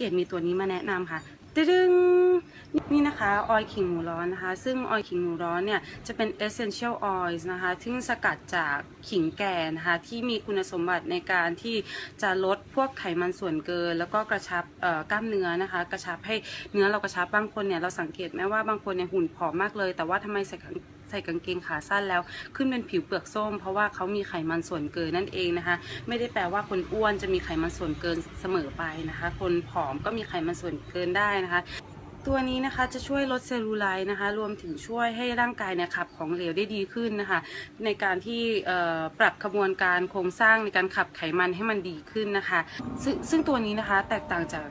เกดมีตัวนี้มาแนะนำค่ะตึ้งนี่นะคะออยล์ขิงหมูร้อนนะคะ ซึ่งออยล์ขิงหมูร้อนเนี่ยจะเป็น essential oils นะคะ ซึ่งสกัดจากขิงแก่นะคะ ที่มีคุณสมบัติในการที่จะลดพวกไขมันส่วนเกิน แล้วก็กระชับเอ่อกล้ามเนื้อนะคะ กระชับให้เนื้อเรากระชับบางคนเนี่ยเราสังเกตไหมว่าบางคนเนี่ยหุ่นผอมมากเลย แต่ว่าทำไมใส่ ใส่กางเกงขาสั้นแล้ว ขึ้นเป็นผิวเปลือกส้ม เพราะว่าเขามีไขมันส่วนเกินนั่นเองนะคะ ไม่ได้แปลว่าคนอ้วนจะมีไขมันส่วนเกินเสมอไปนะคะ คนผอมก็มีไขมันส่วนเกินได้นะคะ ตัวนี้นะคะจะช่วยลดเซลลูไลท์นะคะ รวมถึงช่วยให้ร่างกายเนี่ยขับของเหลวได้ดีขึ้นนะคะ ในการที่ปรับขบวนการโครงสร้างในการขับไขมันให้มันดีขึ้นนะคะซึ่งซึ่งตัวนี้นะคะแตกต่างจาก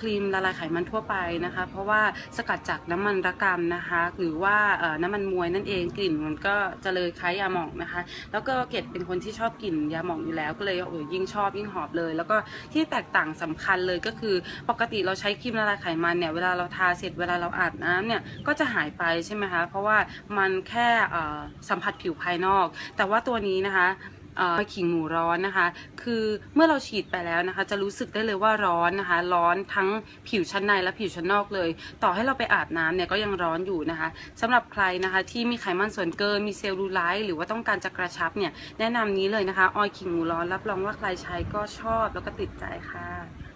ครีมละลายไขมันทั่วไปนะคะ เพราะว่าสกัดจากน้ำมันระกำนะคะ หรือว่าน้ำมันมวยนั่นเองกลิ่นมันก็จะเลยคล้ายยาหมองนะคะ แล้วก็เกดเป็นคนที่ชอบกลิ่นยาหมองอยู่แล้วก็เลยโอ้ยยิ่งชอบยิ่งหอบเลย แล้วก็ที่แตกต่างสำคัญเลยก็คือปกติเราใช้ครีมละลายไขมันเนี่ยเวลาเราทาเสร็จเวลาเราอาบน้ำเนี่ยก็จะหายไปใช่ไหมคะเพราะว่ามันแค่สัมผัสผิวภายนอก แต่ว่าตัวนี้นะคะเอ่อขิงหมูร้อนนะคะ คือเมื่อเราฉีดไปแล้วนะคะ จะรู้สึกได้เลยว่าร้อนนะคะ ร้อนทั้งผิวชั้นในและผิวชั้นนอกเลย ต่อให้เราไปอาบน้ำเนี่ยก็ยังร้อนอยู่นะคะสำหรับใครนะคะที่มีไขมันส่วนเกิน มีเซลลูไลท์หรือว่าต้องการจะกระชับเนี่ย แนะนำนี้เลยนะคะ ออยขิงหมูร้อนรับรองว่าใครใช้ก็ชอบแล้วก็ติดใจค่ะ